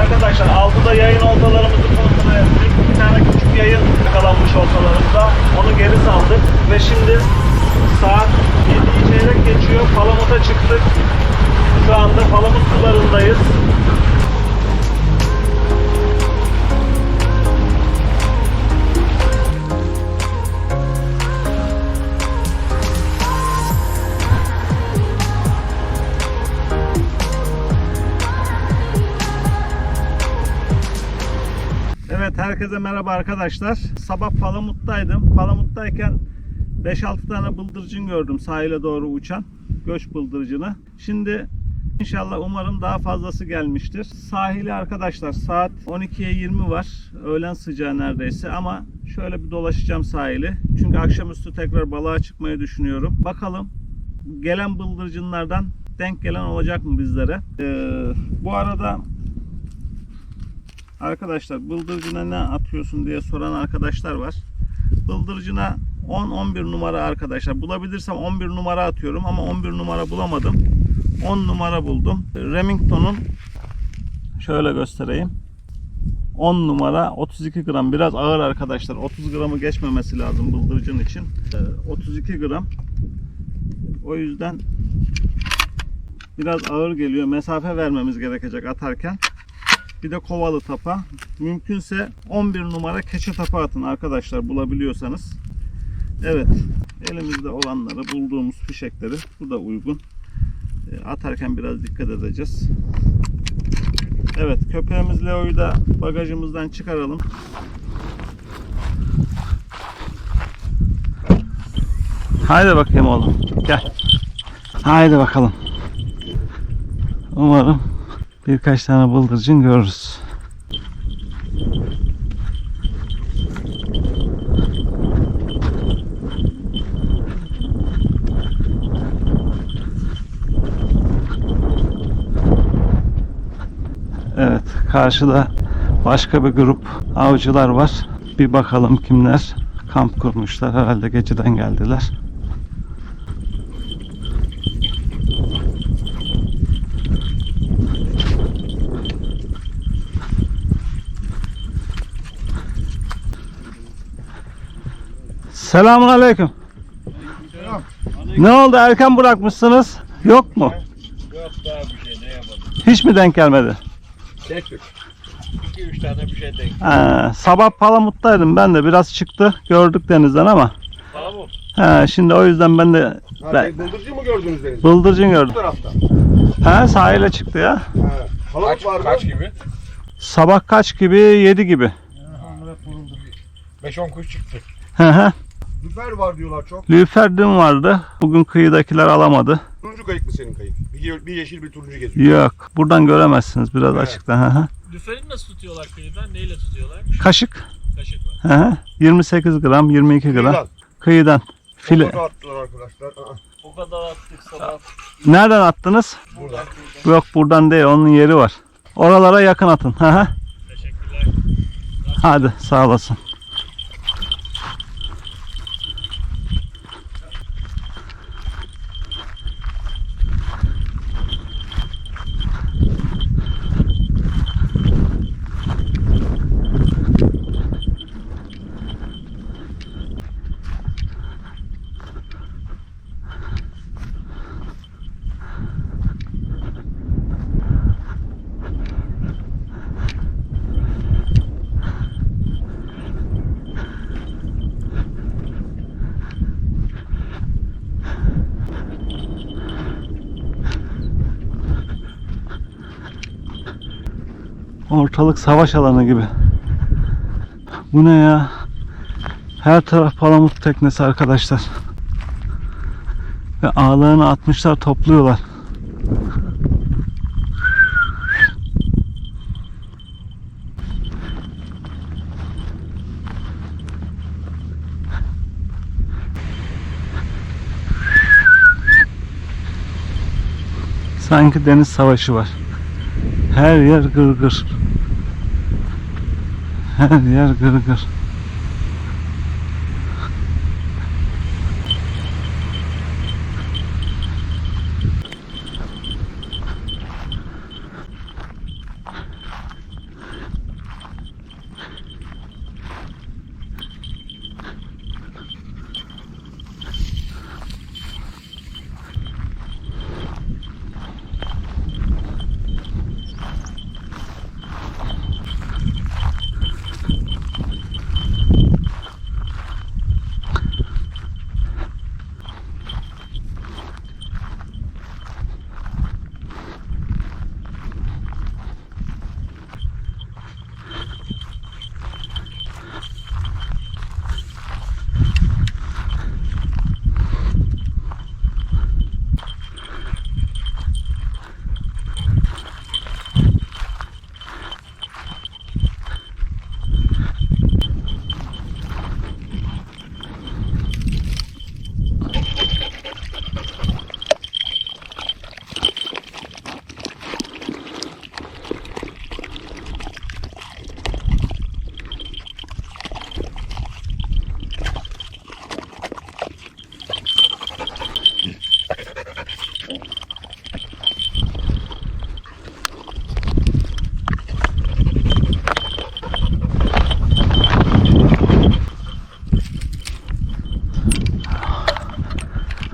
arkadaşlar. Altıda yayın oltalarımızı kontrol ettik. Bir tane küçük yayın yakalanmış oltalarımızda. Onu geri saldık. Ve şimdi saat 7'yi çeyrek geçiyor. Palamut'a çıktık. Şu anda Palamut sularındayız. Herkese merhaba arkadaşlar. Sabah Palamut'taydım. Palamut'tayken 5-6 tane bıldırcın gördüm sahile doğru uçan. Göç bıldırcını. Şimdi inşallah umarım daha fazlası gelmiştir. Sahili arkadaşlar saat 12'ye 20 var. Öğlen sıcağı neredeyse ama şöyle bir dolaşacağım sahili. Çünkü akşamüstü tekrar balığa çıkmayı düşünüyorum. Bakalım gelen bıldırcınlardan denk gelen olacak mı bizlere? Ee, bu arada Arkadaşlar bıldırcına ne atıyorsun diye soran arkadaşlar var. Bıldırcına 10-11 numara arkadaşlar. Bulabilirsem 11 numara atıyorum ama 11 numara bulamadım. 10 numara buldum. Remington'un şöyle göstereyim. 10 numara 32 gram biraz ağır arkadaşlar. 30 gramı geçmemesi lazım bıldırcın için. Ee, 32 gram. O yüzden biraz ağır geliyor. Mesafe vermemiz gerekecek atarken. Bir de kovalı tapa. Mümkünse 11 numara keçe tapa atın arkadaşlar bulabiliyorsanız. Evet. Elimizde olanları bulduğumuz fişekleri bu da uygun. E, Atarken biraz dikkat edeceğiz. Evet köpeğimiz Leo'yu da bagajımızdan çıkaralım. Haydi bakayım oğlum. Gel. Haydi bakalım. Umarım birkaç tane bıldırcın görürüz. Evet, karşıda başka bir grup avcılar var. Bir bakalım kimler kamp kurmuşlar. Herhalde geceden geldiler. Selamun aleyküm. Ne oldu erken bırakmışsınız? Yok mu? Yok daha bir şey ne yapalım. Hiç mi denk gelmedi? Tek tük. 2-3 tane bir şey denk. Ee, sabah Palamut'taydım ben de biraz çıktı gördük denizden ama Tamam. he, şimdi o yüzden ben de Ha, Ben- tek bıldırcın mı gördünüz denizde? bıldırcın Bu gördüm. tarafta. He, sahile çıktı ya. Ha. Kaç, var mı? kaç gibi? Sabah kaç gibi? 7 gibi. 5-10 kuş çıktı. Hı hı. Lüfer var diyorlar çok. Lüferdim vardı. Bugün kıyıdakiler alamadı. Turuncu kayık mı senin kayık? Bir, bir yeşil bir turuncu geziyor. Yok. Buradan göremezsiniz biraz Evet. açıkta. Hı hı. Lüferi nasıl tutuyorlar kıyıdan? Neyle tutuyorlar? Kaşık. Kaşık var. Hı hı. 28 gram, 22 gram. Kıyıdan. Kıyıdan. File. Fotoğraf attılar arkadaşlar. O kadar attık sabah. Nereden attınız? Buradan. Yok buradan değil. Onun yeri var. Oralara yakın atın. Hı hı. Teşekkürler. Hadi sağ olasın. Ortalık savaş alanı gibi. Bu ne ya? Her taraf palamut teknesi arkadaşlar. Ve ağlarını atmışlar topluyorlar. Sanki deniz savaşı var. Her yer gırgır. Her yer gırgır.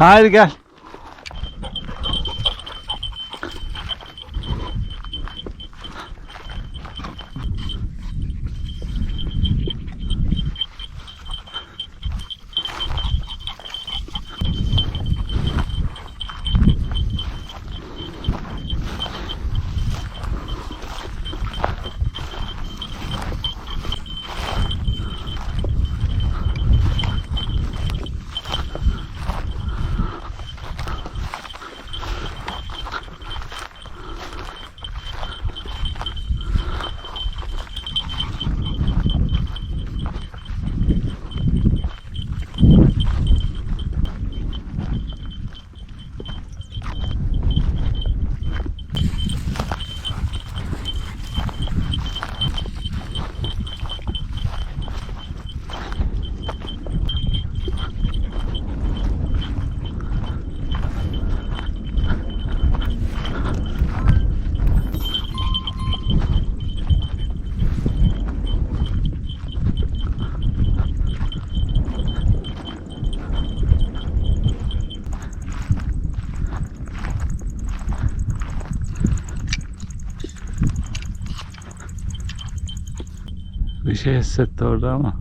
Hayır gel. Bir şey hissetti orada ama.